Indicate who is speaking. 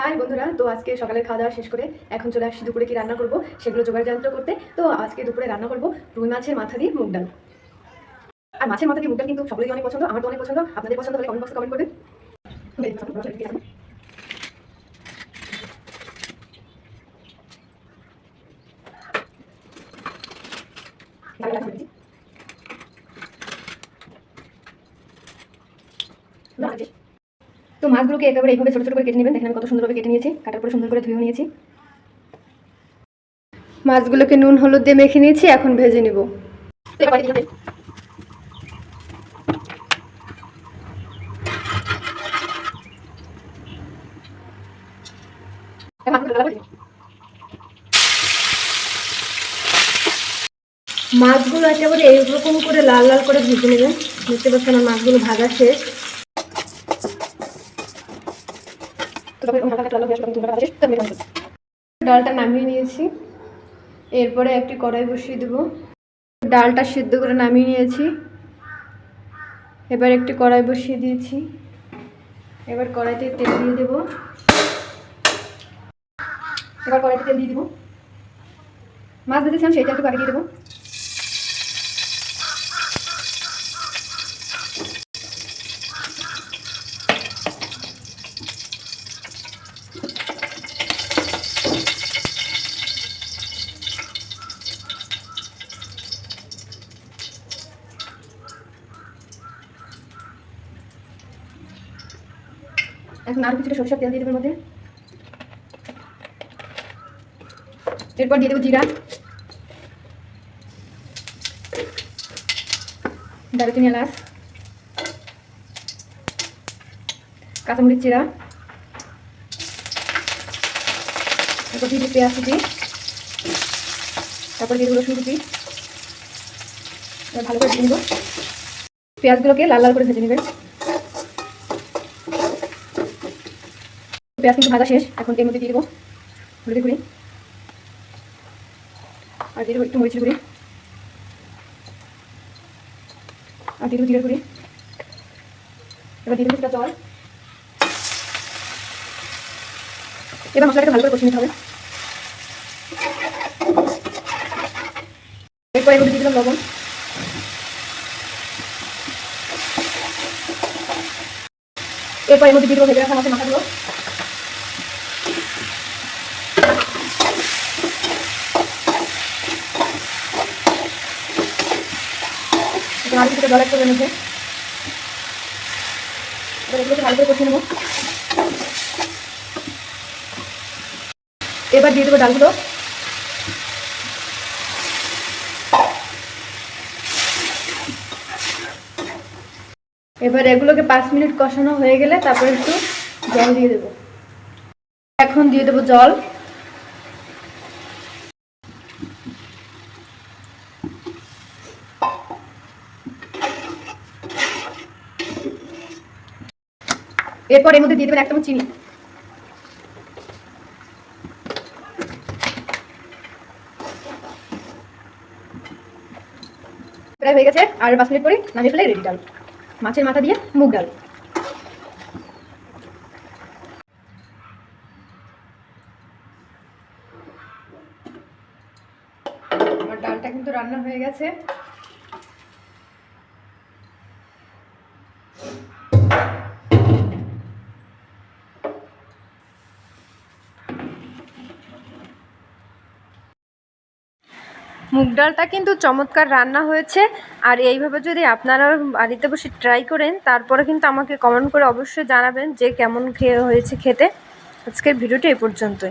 Speaker 1: High বন্ধুরা, তো আজকে সকালে খাওয়া দাওয়া শেষ করে এখন চলে আসছি দুপুরে কি রান্না করব সেগুলো জোগাড় যন্ত্র করতে। তো আজকে দুপুরে রান্না করব রুই মাছের মাথা দিয়ে মুগ ডাল। আর মাছের মাথা দিয়ে মুগ ডাল কিন্তু সকলেই অনেক পছন্দ, আমার তো অনেক পছন্দ। আপনাদের পছন্দ হলে কমেন্ট বক্সে কমেন্ট করবেন। তো মাছগুলোকে একেবারে এইভাবে ছোটো ছোটো করে কেটে নেবেন। দেখেন আমি কত সুন্দরভাবে কেটে নিয়েছি। কাটার পরে সুন্দর করে ধুয়েও নিয়েছি। মাছগুলোকে নুন হলুদ দিয়ে মেখে নিয়েছি। এখন ভেজে নিব। মাছগুলো একেবারে এইরকম করে লাল লাল করে ভেজে নেবেন। পাচ্ছেন আমার মাছগুলো ভাজা শেষ। ডালটা নামিয়ে নিয়েছি। এরপরে একটি কড়াই বসিয়ে দেব। ডালটা সিদ্ধ করে নামিয়ে নিয়েছি। এবার একটি কড়াই বসিয়ে দিয়েছি। এবার কড়াইতে তেল দিয়ে দেব। এবার কড়াইতে তেল দিয়ে দেবো। মাছ ভেজেছিলাম সেইটা একটু দিয়ে দেবো। এখন আরও কিছুটা সরষের তেল দিয়ে দেবো মধ্যে। এরপর দিয়ে দেবো জিরা। দারুচিনি এলাচ। কাঁচামরিচ চিরা। তারপর দিয়ে পেঁয়াজ কুচি। তারপর দিয়ে দেবো রসুন কুচি। ভালো করে ভেজে নেব। পেঁয়াজগুলোকে লাল লাল করে ভেজে নেবেন। পেঁয়াজ কিন্তু ভাজা শেষ। এখন এর মধ্যে দিয়ে দেবো হলুদের গুঁড়ি আর দিয়ে দেবো একটু মরিচের গুঁড়ি আর দিয়ে দেবো জিরের গুঁড়ি। এবার দিয়ে দেবো কিছুটা জল। এবার মশলাটাকে ভালো করে কষিয়ে নিতে হবে। এরপর এর মধ্যে দিয়ে দিলাম লবণ। এরপর এর মধ্যে দিয়ে দেবো ভেজে রাখা মাছের মাথাগুলো আলু কিছুটা জল করবে মধ্যে এবার এগুলোকে ভালো করে কষিয়ে নেব। এবার দিয়ে দেবো ডালগুলো। এবার এগুলোকে পাঁচ মিনিট কষানো হয়ে গেলে তারপরে একটু জল দিয়ে দেবো। এখন দিয়ে দেবো জল। এরপর এর মধ্যে দিয়ে দেবেন এক চামচ চিনি। প্রায় হয়ে গেছে, আর পাঁচ মিনিট পরে নামিয়ে ফেলে রেডি ডাল। মাছের মাথা দিয়ে মুগ ডাল। ডালটা কিন্তু রান্না হয়ে গেছে। মুগ ডালটা কিন্তু চমৎকার রান্না হয়েছে। আর এইভাবে যদি আপনারা বাড়িতে বসে ট্রাই করেন, তারপরে কিন্তু আমাকে কমেন্ট করে অবশ্যই জানাবেন যে কেমন খেয়ে হয়েছে খেতে। আজকের ভিডিওটা এ পর্যন্তই।